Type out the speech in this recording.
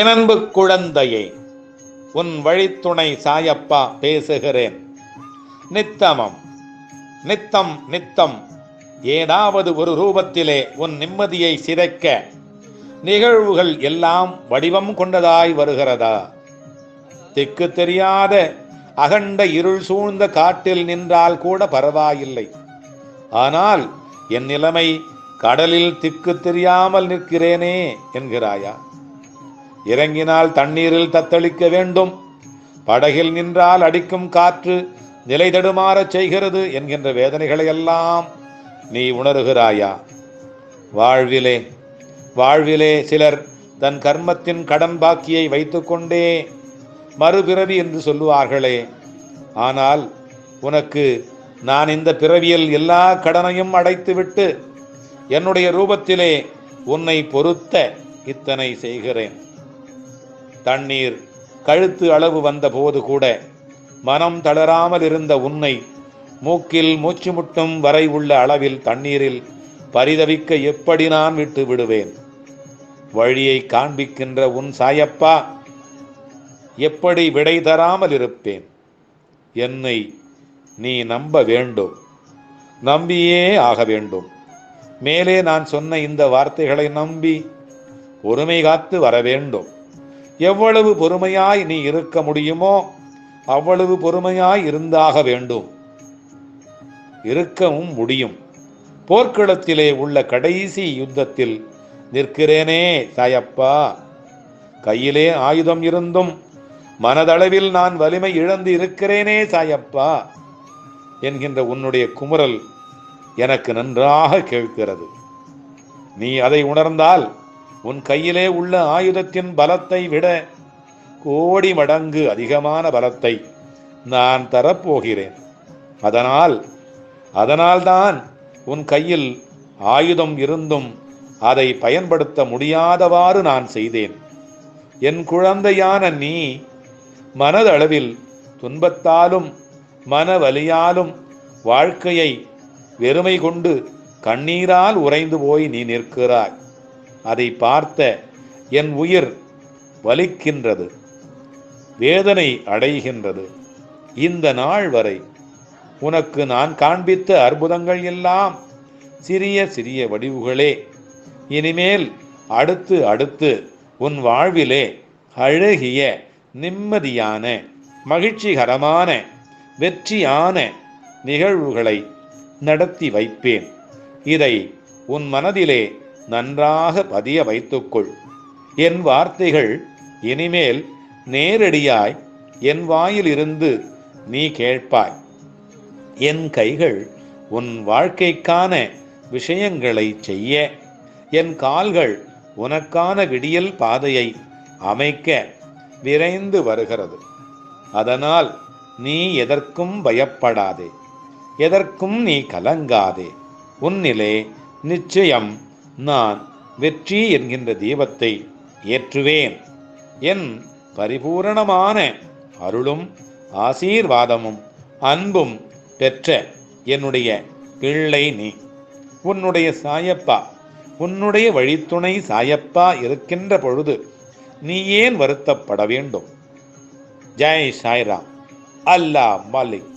என் குழந்தையை உன் வழித்துணை சாயப்பா பேசுகிறேன். நித்தமம் நித்தம் நித்தம். ஏதாவது ஒரு ரூபத்திலே உன் நிம்மதியை சிதைக்க நிகழ்வுகள் எல்லாம் வடிவம் கொண்டதாய் வருகிறதா? திக்கு தெரியாத அகண்ட இருள் சூழ்ந்த காட்டில் நின்றால் கூட பரவாயில்லை. ஆனால் என் நிலைமை கடலில் திக்கு தெரியாமல் நிற்கிறேனே என்கிறாயா? இறங்கினால் தண்ணீரில் தத்தளிக்க வேண்டும். படகில் நின்றால் அடிக்கும் காற்று நிலை தடுமாறச் செய்கிறது என்கின்ற வேதனைகளை எல்லாம் நீ உணர்கிறாயா? வாழ்விலே வாழ்விலே சிலர் தன் கர்மத்தின் கடன் பாக்கியை வைத்துக்கொண்டே மறுபிறவி என்று சொல்லுவார்களே. ஆனால் உனக்கு நான் இந்த பிறவியில் எல்லா கடனையும் அடைத்துவிட்டு என்னுடைய ரூபத்திலே உன்னை பொருத்த இத்தனை செய்கிறேன். தண்ணீர். கழுத்து அளவு வந்தபோது கூட மனம் தளராமல் இருந்த உன்னை மூக்கில் மூச்சு முட்டும் வரை உள்ள அளவில் தண்ணீரில் பரிதவிக்க எப்படி நான் விட்டு விடுவேன்? வழியை காண்பிக்கின்ற உன் சாயப்பா எப்படி விடை தராமல் இருப்பேன்? என்னை நீ நம்ப வேண்டும். நம்பியே ஆக வேண்டும். மேலே நான் சொன்ன இந்த வார்த்தைகளை நம்பி பொறுமை காத்து வர வேண்டும். எவ்வளவு பொறுமையாய் நீ இருக்க முடியுமோ அவ்வளவு பொறுமையாய் இருந்தாக வேண்டும். இருக்கவும் முடியும். போர்க்களத்திலே உள்ள கடைசி யுத்தத்தில் நிற்கிறேனே சாயப்பா கையிலே ஆயுதம் இருந்தும் மனதளவில் நான் வலிமை இழந்து இருக்கிறேனே சாயப்பா என்கின்ற உன்னுடைய குமுறல் எனக்கு நன்றாக கேட்கிறது. நீ அதை உணர்ந்தால் உன் கையிலே உள்ள ஆயுதத்தின் பலத்தை விட கோடி மடங்கு அதிகமான பலத்தை நான் தரப்போகிறேன். அதனால் அதனால்தான் உன் கையில் ஆயுதம் இருந்தும் அதை பயன்படுத்த முடியாதவாறு நான் செய்தேன். என் குழந்தையான நீ மனதளவில் துன்பத்தாலும் மனவலியாலும் வாழ்க்கையை வெறுமை கொண்டு கண்ணீரால் உறைந்து போய் நீ நிற்கிறாய். அதை பார்த்த என் உயிர் வலிக்கின்றது வேதனை அடைகின்றது. இந்த நாள் வரை உனக்கு நான் காண்பித்த அற்புதங்கள் எல்லாம் சிறிய சிறிய வடிவுகளே. இனிமேல் அடுத்து அடுத்து உன் வாழ்விலே அழகிய நிம்மதியான மகிழ்ச்சிகரமான வெற்றியான நிகழ்வுகளை நடத்தி வைப்பேன். இதை உன் மனதிலே நன்றாக பதிய வைத்துக்கொள். என் வார்த்தைகள் இனிமேல் நேரடியாய் என் வாயிலிருந்து நீ கேட்பாய். என் கைகள் உன் வாழ்க்கைக்கான விஷயங்களை செய்ய. என் கால்கள் உனக்கான விடியல் பாதையை அமைக்க விரைந்து வருகிறது. அதனால் நீ எதற்கும் பயப்படாதே. எதற்கும் நீ கலங்காதே. உன்னிலே நிச்சயம் நான் வெற்றி என்கின்ற தீபத்தை ஏற்றுவேன். என் பரிபூரணமான அருளும் ஆசீர்வாதமும் அன்பும் பெற்ற என்னுடைய பிள்ளை நீ. உன்னுடைய சாயப்பா உன்னுடைய வழித்துணை சாயப்பா இருக்கின்ற பொழுது நீ ஏன் வருத்தப்பட வேண்டும்? ஜெய் சாய்ராம். அல்லாஹ் மாலிக்.